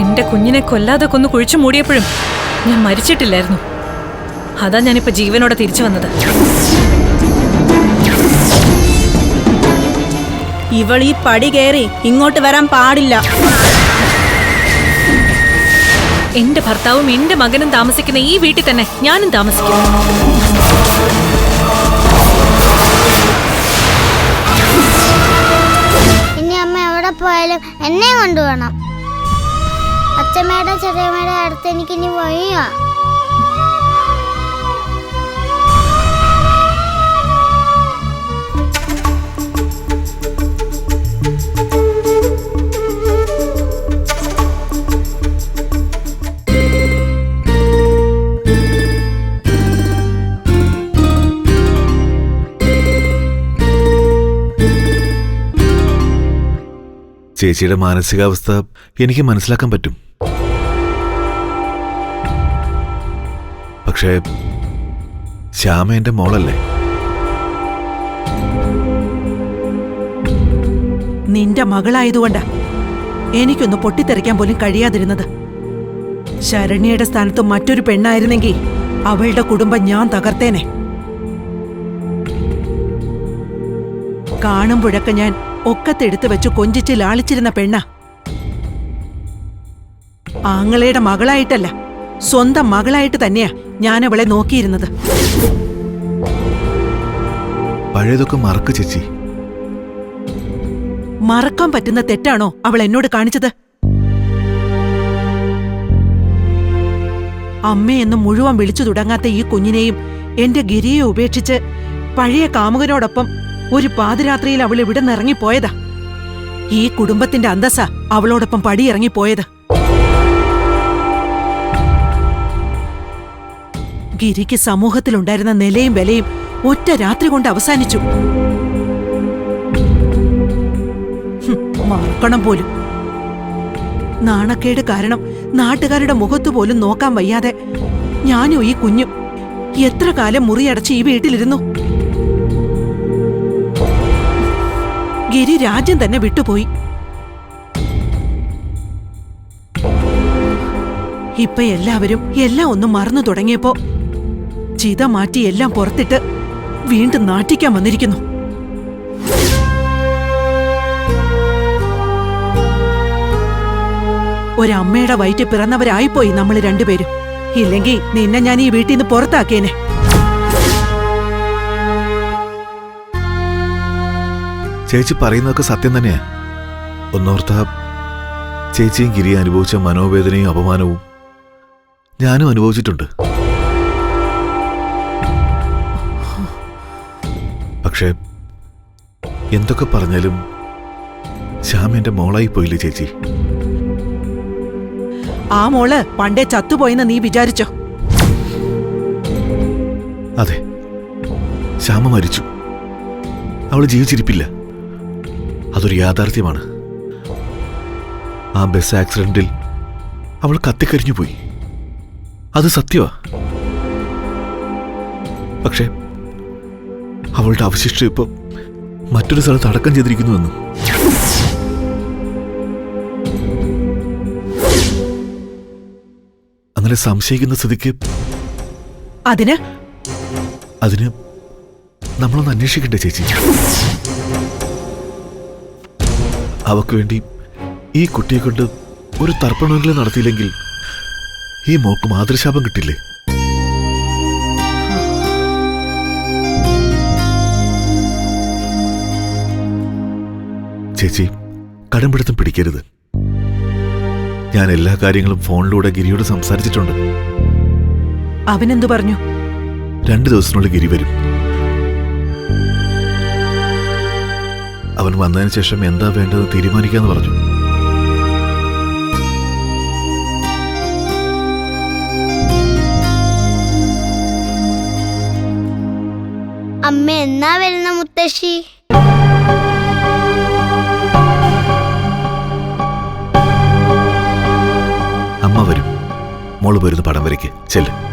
എന്റെ കുഞ്ഞിനെ കൊല്ലാതെ കൊന്നു കുഴിച്ചു മൂടിയപ്പോഴും ഞാൻ മരിച്ചിട്ടില്ലായിരുന്നു. അതാ ഞാനിപ്പോ ജീവനോടെ തിരിച്ചു വന്നത്. ഇവൾ ഈ പടി കയറി ഇങ്ങോട്ട് വരാൻ പാടില്ല. എന്റെ ഭർത്താവും എന്റെ മകനും താമസിക്കുന്ന ഈ വീട്ടിൽ തന്നെ ഞാനും താമസിക്കും. ഇനി അമ്മ എവിടെ പോയാലും എന്നെ കൊണ്ടുപോകണം. അച്ഛമ്മയുടെ ചെറിയമ്മയുടെ അടുത്ത് എനിക്കിനി വയ്യ. ചേച്ചിയുടെ മാനസികാവസ്ഥ എനിക്ക് മനസ്സിലാക്കാൻ പറ്റും. പക്ഷേ ശ്യാമ എന്റെ മോളല്ലേ? നിന്റെ മകളായതുകൊണ്ട് എനിക്കൊന്ന് പൊട്ടിത്തെറിക്കാൻ പോലും കഴിയാതിരുന്നത്. ശരണ്യയുടെ സ്ഥാനത്ത് മറ്റൊരു പെണ്ണായിരുന്നെങ്കിൽ അവളുടെ കുടുംബം ഞാൻ തകർത്തേനെ. കാണുമ്പോഴൊക്കെ ഞാൻ ഒക്കത്തെടുത്ത് വെച്ച് കൊഞ്ചിച്ച് ലാളിച്ചിരുന്ന പെണ്ണ. ആങ്ങളയുടെ മകളായിട്ടല്ല സ്വന്തം മകളായിട്ട് തന്നെയാ ഞാൻ അവളെ നോക്കിയിരുന്നത്. പഴയതൊക്കെ മറക്ക് ചേച്ചി. മറക്കാൻ പറ്റുന്ന തെറ്റാണോ അവൾ എന്നോട് കാണിച്ചത്? അമ്മയെന്ന് മുഴുവൻ വിളിച്ചു തുടങ്ങാത്ത ഈ കുഞ്ഞിനെയും എന്റെ ഗിരിയെ ഉപേക്ഷിച്ച് പഴയ കാമുകനോടൊപ്പം ഒരു പാതിരാത്രിയിൽ അവൾ ഇവിടെ നിറങ്ങിപ്പോയതാ ഈ കുടുംബത്തിന്റെ അന്തസ്സ അവളോടൊപ്പം പടിയിറങ്ങിപ്പോയത്. ഗിരിക്ക് സമൂഹത്തിലുണ്ടായിരുന്ന നിലയും വിലയും ഒറ്റ രാത്രി കൊണ്ട് അവസാനിച്ചു. മറക്കണം പോലും. നാണക്കേട് കാരണം നാട്ടുകാരുടെ മുഖത്തു പോലും നോക്കാൻ വയ്യാതെ ഞാനും ഈ കുഞ്ഞു എത്ര കാലം മുറിയടച്ച് ഈ വീട്ടിലിരുന്നു? ഗിരി രാജ്യം തന്നെ വിട്ടുപോയി. ഇപ്പൊ എല്ലാവരും എല്ലാം ഒന്നും മറന്നു തുടങ്ങിയപ്പോ ചിത മാറ്റി എല്ലാം പുറത്തിട്ട് വീണ്ടും നാട്ടിക്കാൻ വന്നിരിക്കുന്നു. ഒരമ്മയുടെ വയറ്റിൽ പിറന്നവരായിപ്പോയി നമ്മൾ രണ്ടുപേരും. ഇല്ലെങ്കിൽ നിന്നെ ഞാൻ ഈ വീട്ടിൽ നിന്ന് പുറത്താക്കിയേനെ ചേച്ചി പറയുന്നതൊക്കെ സത്യം തന്നെയാ. ഒന്നോർത്ത ചേച്ചിയും ഗിരി അനുഭവിച്ച മനോവേദനയും അപമാനവും ഞാനും അനുഭവിച്ചിട്ടുണ്ട്. പക്ഷേ എന്തൊക്കെ പറഞ്ഞാലും ശ്യാം എന്റെ മോളായി പോയില്ലേ ചേച്ചി? ആ മോൾ പണ്ടേ ചത്തുപോയെന്ന് നീ വിചാരിച്ചോ? അതെ. ശ്യാമ മരിച്ചു. അവൾ ജീവിച്ചിരിപ്പില്ല. അതൊരു യാഥാർത്ഥ്യമാണ്. ആ ബസ് ആക്സിഡന്റിൽ അവൾ കത്തിക്കരിഞ്ഞു പോയി. അത് സത്യമാ പക്ഷേ അവളുടെ അവശിഷ്ടം ഇപ്പം മറ്റൊരു സ്ഥലത്ത് അടക്കം ചെയ്തിരിക്കുന്നുവെന്നും. അങ്ങനെ സംശയിക്കുന്ന സ്ഥിതിക്ക് അതിന്? അതിന് നമ്മളൊന്ന് അന്വേഷിക്കണ്ടേ ചേച്ചി. അവക്ക് വേണ്ടി ഈ കുട്ടിയെ കൊണ്ട് ഒരു തർപ്പണമെങ്കിലും നടത്തിയില്ലെങ്കിൽ ഈ മോക്ക് മാതൃശാപം കിട്ടില്ലേ? ചേച്ചി കടുംപിടുത്തം പിടിക്കരുത്. ഞാൻ എല്ലാ കാര്യങ്ങളും ഫോണിലൂടെ ഗിരിയോട് സംസാരിച്ചിട്ടുണ്ട്. അവനെന്തു പറഞ്ഞു? രണ്ടു ദിവസത്തിനുള്ളിൽ ഗിരി വരും. അവൻ വന്നതിന് ശേഷം എന്താ വേണ്ടത് തീരുമാനിക്കാന്ന് പറഞ്ഞു. അമ്മ എന്നാ വരുന്ന മുത്തശ്ശി? അമ്മ വരും. മോൾ വരുന്ന പടം വരയ്ക്ക്. ചെല്ല്.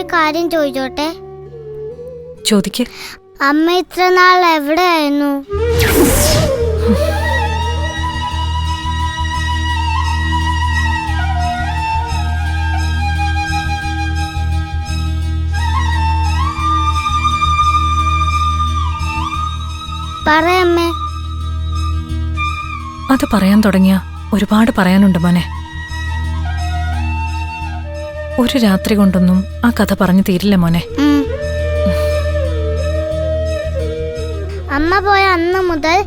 കാര്യം ചോദിച്ചോട്ടെ? ചോദിക്ക്. അമ്മ ഇത്ര നാൾ എവിടെയായിരുന്നു? പറയമ്മേ അത് പറയാൻ തുടങ്ങിയ ഒരുപാട് പറയാനുണ്ട് മോനെ. ഒരു രാത്രി കൊണ്ടൊന്നും ആ കഥ പറഞ്ഞു തീരില്ല മോനെ. അമ്മ പോയ അന്ന് മുതൽ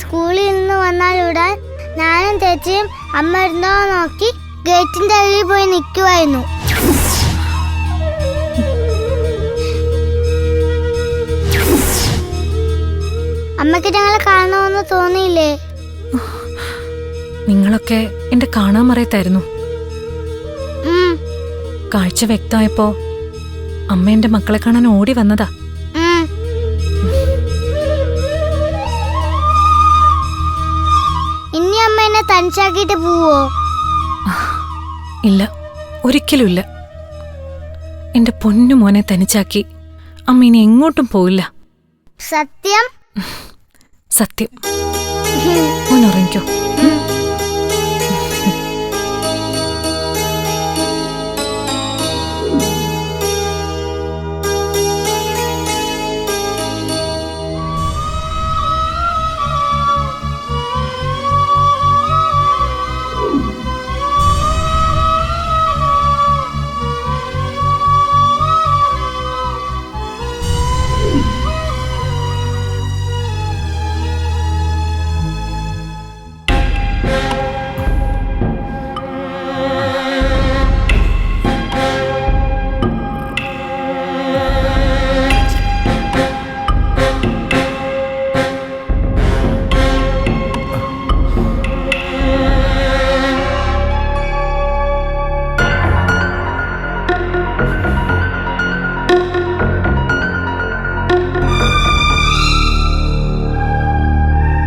സ്കൂളിൽ നിന്ന് വന്നാൽ ഉടൻ ഞാനും ചേച്ചിയും അമ്മ ഇരുന്നോ നോക്കി ഗേറ്റിന്റെ അരികിൽ പോയി നിൽക്കുമായിരുന്നു അമ്മയ്ക്ക് ഞങ്ങളെ കാണണമെന്ന് തോന്നിയില്ലേ? നിങ്ങളൊക്കെ എന്റെ കാണാൻ മറയത്തായിരുന്നു. കാഴ്ച വ്യക്തമായപ്പോ അമ്മ എന്റെ മക്കളെ കാണാൻ ഓടി വന്നതാ. ഇനി അമ്മ എന്നെ തനിച്ചാക്കിട്ട് പോവോ? ഇല്ല ഒരിക്കലുമില്ല എന്റെ പൊന്നു മോനെ തനിച്ചാക്കി അമ്മ ഇനി എങ്ങോട്ടും പോവില്ല. സത്യം? സത്യം. മോൻ ഉറങ്ങിക്കോ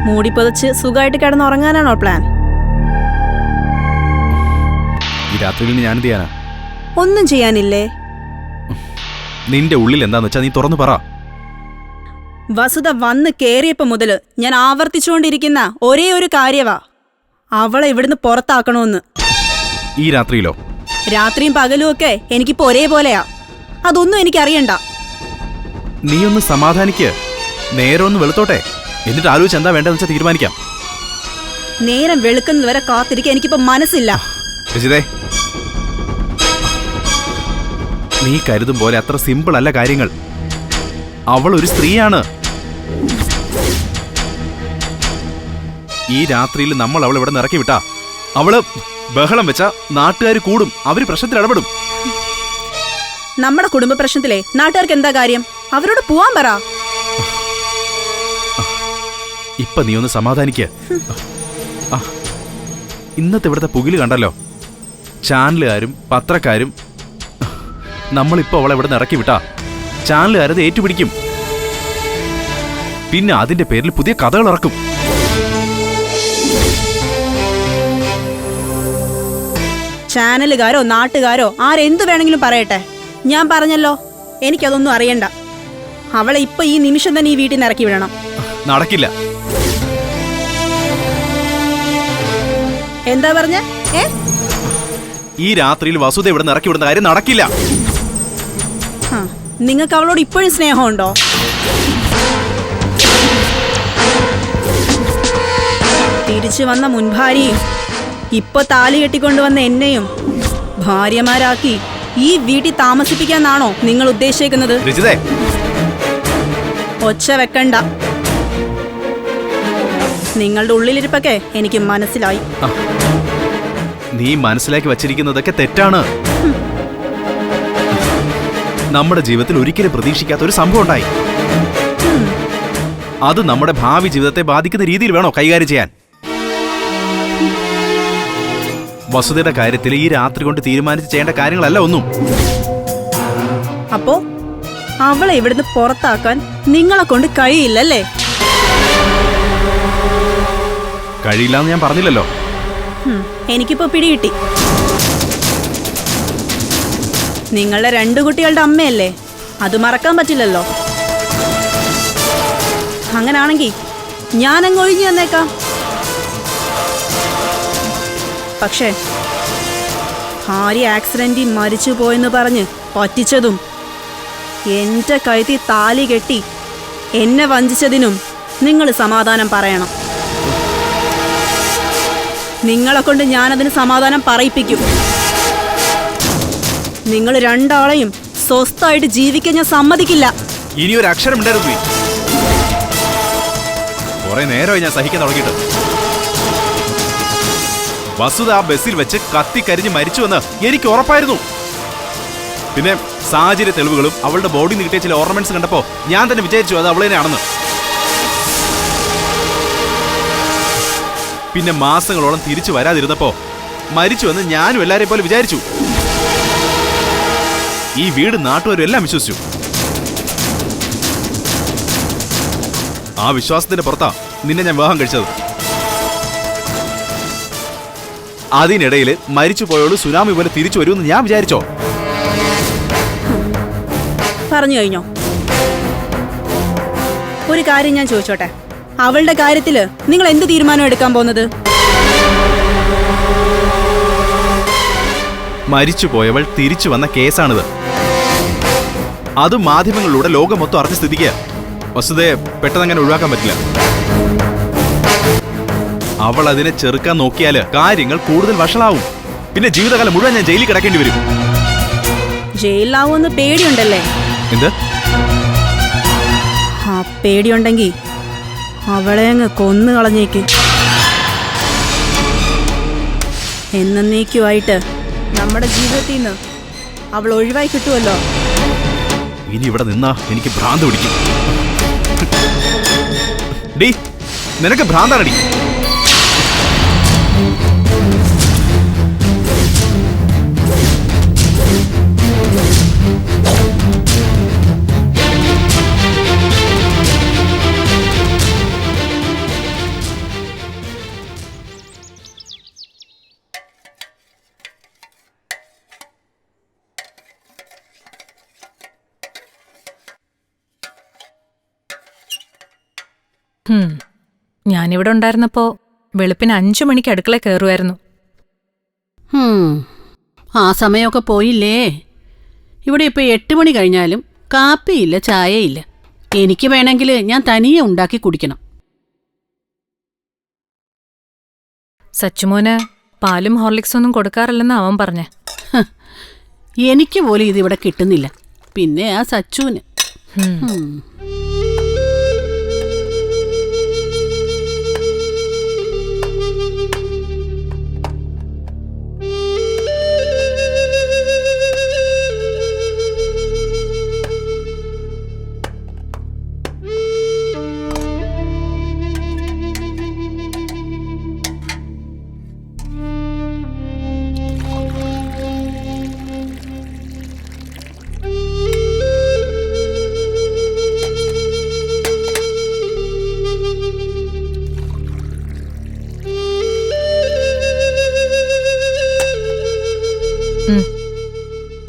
മൂടിപ്പൊതച്ച് സുഖമായിട്ട് കിടന്നുറങ്ങാനാണോ പ്ലാൻ ഈ രാത്രിയിൽ ഞാൻ ചെയ്യാനാ? ഒന്നും ചെയ്യാനില്ലേ? നിന്റെ ഉള്ളിൽ എന്താന്ന് വെച്ചാ നീ തുറന്നു പറ. വസുത വന്ന് കേറിയപ്പോ മുതൽ ഞാൻ ആവർത്തിച്ചുകൊണ്ടിരിക്കുന്ന ഒരേ ഒരു കാര്യവാ. അവളെ ഇവിടുന്ന് പുറത്താക്കണോന്ന്. ഈ രാത്രിയിലോ? രാത്രിയും പകലും ഒക്കെ എനിക്കിപ്പോ ഒരേപോലെയാ അതൊന്നും എനിക്കറിയണ്ട. നീ ഒന്ന് സമാധാനിക്ക്. നേരെ ഒന്ന് വെളുത്തോട്ടെ. എന്നിട്ട് ആലോചിച്ച് എന്താ വേണ്ടതെന്ന് വെച്ചാൽ തീരുമാനിക്കാം. നേരം വെളുക്കുന്നവരെ കാത്തിരിക്കാൻ എനിക്കിപ്പോ മനസ്സില്ല. രജിതേ നീ കരുതും പോലെ അത്ര സിമ്പിൾ അല്ല കാര്യങ്ങൾ. അവൾ ഒരു സ്ത്രീയാണ്. ഈ രാത്രിയിൽ നമ്മൾ അവൾ ഇവിടെ നിറക്കി വിട്ടാ. അവൾ ബഹളം വെച്ച നാട്ടുകാർ കൂടും അവർ പ്രശ്നത്തിൽ ഇടപെടും. നമ്മുടെ കുടുംബ പ്രശ്നത്തിലെ നാട്ടുകാർക്ക് എന്താ കാര്യം? അവരോട് പോവാൻ പറ. ഇപ്പൊ നീ ഒന്ന് സമാധാനിക്ക. ഇന്നത്തെ ഇവിടുത്തെ പുകിൽ കണ്ടല്ലോ. ചാനലുകാരും പത്രക്കാരും നമ്മളിപ്പോ അവളെ ഇവിടെ ഇറക്കി വിട്ടാ. ചാനലുകാരത് ഏറ്റുപിടിക്കും. പിന്നെ അതിന്റെ പേരിൽ പുതിയ കഥകൾ ഇറക്കും. ചാനലുകാരോ നാട്ടുകാരോ ആരെന്തു വേണമെങ്കിലും പറയട്ടെ. ഞാൻ പറഞ്ഞല്ലോ എനിക്കതൊന്നും അറിയണ്ട. അവളെ ഇപ്പൊ ഈ നിമിഷം തന്നെ ഈ വീട്ടിൽ നിന്ന് ഇറക്കി വിടണം. നടക്കില്ല. എന്താ പറഞ്ഞ? ഏ? ഈ രാത്രിയിൽ വസുത ഇവിടെ ഇറക്കി വിടുന്ന കാര്യം നടക്കില്ല. നിങ്ങൾക്ക് അവളോട് ഇപ്പോഴും സ്നേഹമുണ്ടോ? തിരിച്ചു വന്ന മുൻഭാര്യയും ഇപ്പൊ താലി കെട്ടിക്കൊണ്ടുവന്ന എന്നെയും ഭാര്യമാരാക്കി ഈ വീട്ടിൽ താമസിപ്പിക്കാന്നാണോ നിങ്ങൾ ഉദ്ദേശിക്കുന്നത്? ഒച്ച വെക്കണ്ട. നിങ്ങളുടെ ഉള്ളിലിരിപ്പൊക്കെ എനിക്ക് മനസ്സിലായി. നീ മനസ്സിലാക്കി വച്ചിരിക്കുന്നതൊക്കെ തെറ്റാണ്. നമ്മുടെ ജീവിതത്തിൽ ഒരിക്കലും പ്രതീക്ഷിക്കാത്ത ഒരു സംഭവം ഉണ്ടായി. അത് നമ്മുടെ ഭാവി ജീവിതത്തെ ബാധിക്കുന്ന രീതിയിൽ വേണോ കൈകാര്യം ചെയ്യാൻ? വസുതയുടെ കാര്യത്തിൽ ഈ രാത്രി കൊണ്ട് തീരുമാനിച്ച് ചെയ്യേണ്ട കാര്യങ്ങളല്ല ഒന്നും. അപ്പോ അവളെ ഇവിടുന്ന് പുറത്താക്കാൻ നിങ്ങളെ കൊണ്ട് കഴിയില്ലല്ലേ? കഴിയില്ല ഞാൻ പറഞ്ഞില്ലല്ലോ. എനിക്കിപ്പോ പിടി കിട്ടി. നിങ്ങളുടെ രണ്ടു കുട്ടികളുടെ അമ്മയല്ലേ? അത് മറക്കാൻ പറ്റില്ലല്ലോ. അങ്ങനാണെങ്കി ഞാനങ്ങ് ഒഴിഞ്ഞു തന്നേക്കാം പക്ഷേ ഭാര്യ ആക്സിഡന്റിൽ മരിച്ചു പോയെന്ന് പറഞ്ഞ് പറ്റിച്ചതും എന്റെ കഴുത്തി താലി കെട്ടി എന്നെ വഞ്ചിച്ചതിനും നിങ്ങൾ സമാധാനം പറയണം. നിങ്ങളെ കൊണ്ട് ഞാനതിന് സമാധാനം പറയിപ്പിക്കും. നിങ്ങൾ രണ്ടാളെയും സ്വസ്ഥമായിട്ട് ജീവിക്കാൻ ഞാൻ സമ്മതിക്കില്ല. ഇനി ഒരു അക്ഷരം ഉണ്ടായിരുന്നു. നേരമായി ഞാൻ സഹിക്കാൻ തുടങ്ങിയിട്ട്. വസുത ആ ബസ്സിൽ വെച്ച് കത്തിക്കരിഞ്ഞ് മരിച്ചുവെന്ന് എനിക്ക് ഉറപ്പായിരുന്നു. പിന്നെ സാഹചര്യ തെളിവുകളും അവളുടെ ബോഡി നീട്ടിയ ചില ഓർണമെന്റ്സ് കണ്ടപ്പോ ഞാൻ തന്നെ വിചാരിച്ചു അത് അവളേനെയാണെന്ന് പിന്നെ മാസങ്ങളോളം തിരിച്ചു വരാതിരുന്നപ്പോ മരിച്ചുവെന്ന് ഞാനും എല്ലാരെയും പോലെ വിചാരിച്ചു. ഈ വീട് നാട്ടുകാരും എല്ലാം വിശ്വസിച്ചു. ആ വിശ്വാസത്തിന്റെ പുറത്താ നിന്നെ ഞാൻ വിവാഹം കഴിച്ചത്. അതിനിടയിൽ മരിച്ചു പോയോളൂ സുനാമി പോലെ തിരിച്ചു വരുമെന്ന് ഞാൻ വിചാരിച്ചോ? പറഞ്ഞു കഴിഞ്ഞോ? ഒരു കാര്യം ഞാൻ ചോദിച്ചോട്ടെ? അവളുടെ കാര്യത്തിൽ നിങ്ങൾ എന്ത് തീരുമാനം എടുക്കാൻ പോകുന്നത്? മരിച്ചു പോയവൾ തിരിച്ചു വന്ന കേസാണിത്. അത് മാധ്യമങ്ങളിലൂടെ ലോകം മൊത്തം അറിഞ്ഞ സ്ഥിതിക്ക്. വസ്തുതയെ പെട്ടെന്ന് അങ്ങനെ ഒഴിവാക്കാൻ പറ്റില്ല. അവൾ അതിനെ ചെറുക്കാൻ നോക്കിയാൽ കാര്യങ്ങൾ കൂടുതൽ വഷളാവും. പിന്നെ ജീവിതകാലം മുഴുവൻ ഞാൻ ജയിലിൽ കിടക്കേണ്ടി വരും. ജയിലിലാവുമെന്ന് പേടിയുണ്ടല്ലേ? എന്ത്? ആ പേടിയുണ്ടെങ്കിൽ അവളെ അങ്ങ് കൊന്നു കളഞ്ഞേക്ക്. എന്നേക്കുമായിട്ട് നമ്മുടെ ജീവിതത്തിൽ നിന്ന് അവൾ ഒഴിവായി കിട്ടുമല്ലോ ഇനി ഇവിടെ നിന്നാ എനിക്ക് ഭ്രാന്ത് പിടിക്കും. നിനക്ക് ഭ്രാന്താണടി. ഞാനിവിടെ ഉണ്ടായിരുന്നപ്പോ വെളുപ്പിന് അഞ്ചു മണിക്ക് അടുക്കള കയറുമായിരുന്നു ഹും. ആ സമയമൊക്കെ പോയില്ലേ ഇവിടെ ഇപ്പൊ എട്ട് മണി കഴിഞ്ഞാലും കാപ്പിയില്ല ചായയില്ല എനിക്ക് വേണമെങ്കിൽ ഞാൻ തനിയെ ഉണ്ടാക്കി കുടിക്കണം സച്ചുമോന് പാലും ഹോർലിക്സും ഒന്നും കൊടുക്കാറില്ലെന്ന് അവൻ പറഞ്ഞേ എനിക്ക് പോലും ഇതിവിടെ കിട്ടുന്നില്ല പിന്നെ ആ സച്ചുവിന് ഹും. ഉം.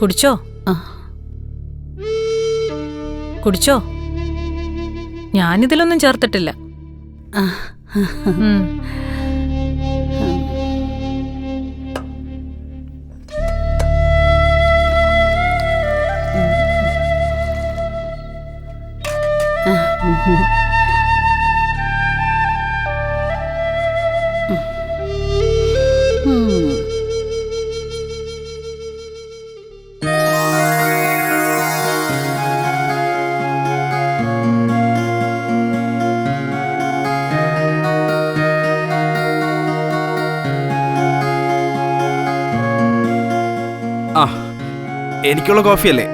കുടിച്ചോ. കുടിച്ചോ? ഞാനിതിലൊന്നും ചേർത്തിട്ടില്ല. ആ. എനിക്കുള്ള കോഫിയല്ലേ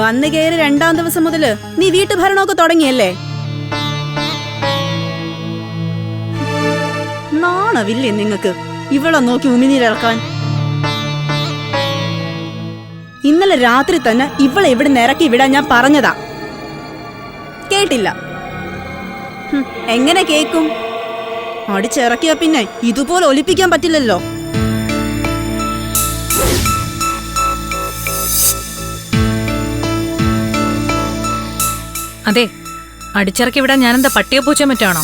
വന്നു കയറി രണ്ടാം ദിവസം മുതൽ നീ വീട്ടുഭരണമൊക്കെ തുടങ്ങിയല്ലേ? നാണവില്ലേ നിങ്ങക്ക് ഇവളെ നോക്കി ഉമിനീരിറക്കാൻ ഇന്നലെ രാത്രി തന്നെ ഇവളെ ഇവിടെ നിരക്കി വിടാൻ ഞാൻ പറഞ്ഞതാ. കേട്ടില്ല. എങ്ങനെ കേക്കും? അടിച്ചിറക്കിയ പിന്നെ ഇതുപോലെ ഒലിപ്പിക്കാൻ പറ്റില്ലല്ലോ. അതെ അടിച്ചിറക്കി വിടാൻ ഞാനെന്താ പട്ടിയെ പൂച്ച മറ്റാണോ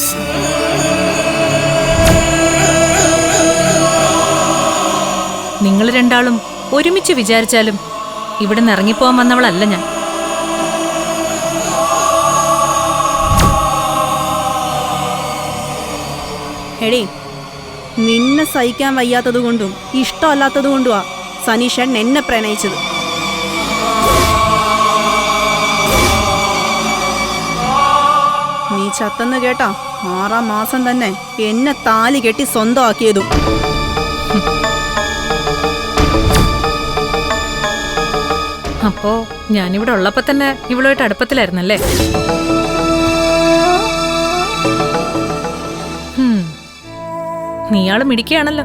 നിങ്ങൾ രണ്ടാളും ഒരുമിച്ച് വിചാരിച്ചാലും ഇവിടെ നിന്ന് ഇറങ്ങിപ്പോവാൻ വന്നവളല്ല ഞാൻ. എടി നിന്നെ സഹിക്കാൻ വയ്യാത്തതുകൊണ്ടും ഇഷ്ടമല്ലാത്തതുകൊണ്ടുമാ ഇഷ്ടമല്ലാത്തത് സനീഷൻ എന്നെ പ്രണയിച്ചത്. ചത്തെന്ന് കേട്ടാ. ആറാം മാസം തന്നെ എന്നെ താലി കെട്ടി സ്വന്തമാക്കിയതും. അപ്പോ ഞാനിവിടെ ഉള്ളപ്പോ തന്നെ ഇവളുമായിട്ട് അടുപ്പത്തിലായിരുന്നല്ലേ. നീയാൾ മിടിക്കുകയാണല്ലോ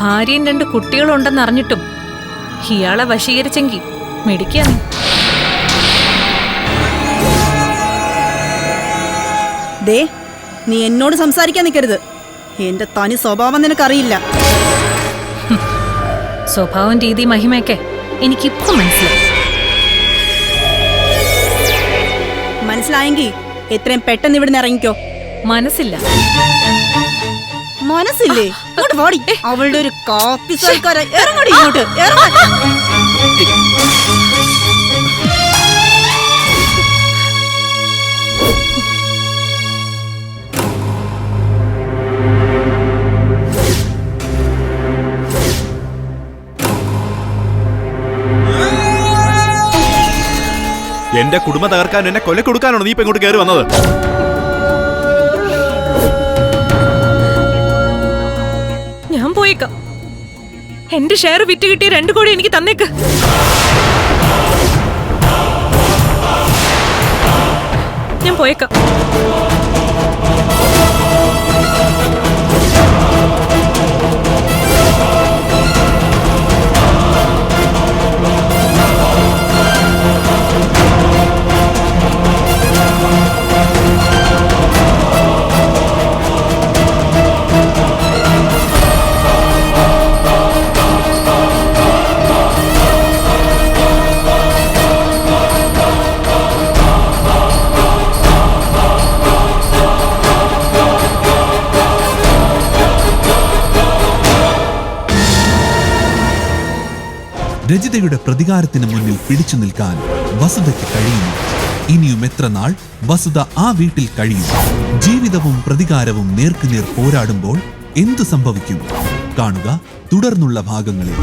ഭാര്യയും രണ്ട് കുട്ടികളും ഉണ്ടെന്നറിഞ്ഞിട്ടും ഇയാളെ വശീകരിച്ചെങ്കിൽ മിടിക്കുക നീ. ദേ നീ എന്നോട് സംസാരിക്കാൻ നിൽക്കരുത് എന്റെ തനി സ്വഭാവം നിനക്കറിയില്ല. സ്വഭാവം രീതി മഹിമയൊക്കെ എനിക്കിപ്പോ മനസ്സിലായി. മനസ്സിലായെങ്കിൽ എത്രയും പെട്ടെന്ന് ഇവിടുന്ന് ഇറങ്ങിക്കോ. മനസ്സില്ല. മനസ്സില്ലേ? ഇങ്ങോട്ട് അവളുടെ ഒരു കാപ്പി സൽക്കാരം ഇറങ്ങടി ഇങ്ങോട്ട്. ഇറങ്ങ എന്റെ കുടുംബം തകർക്കാൻ എന്നെ കൊല കൊടുക്കാനാണ് നീ ഇപ്പൊ ഇങ്ങോട്ട് കയറി വന്നത്? ഞാൻ പോയേക്കാം. എന്റെ ഷെയർ വിറ്റ് കിട്ടിയ രണ്ടു കോടി എനിക്ക് തന്നേക്ക്. ഞാൻ പോയേക്കാം. രജിതയുടെ പ്രതികാരത്തിന് മുന്നിൽ പിടിച്ചു നിൽക്കാൻ വസുതയ്ക്ക് കഴിയുന്നു. ഇനിയും എത്ര നാൾ വസുത ആ വീട്ടിൽ കഴിയും? ജീവിതവും പ്രതികാരവും നേർക്കുനേർ പോരാടുമ്പോൾ എന്തു സംഭവിക്കും? കാണുക തുടർന്നുള്ള ഭാഗങ്ങളിൽ.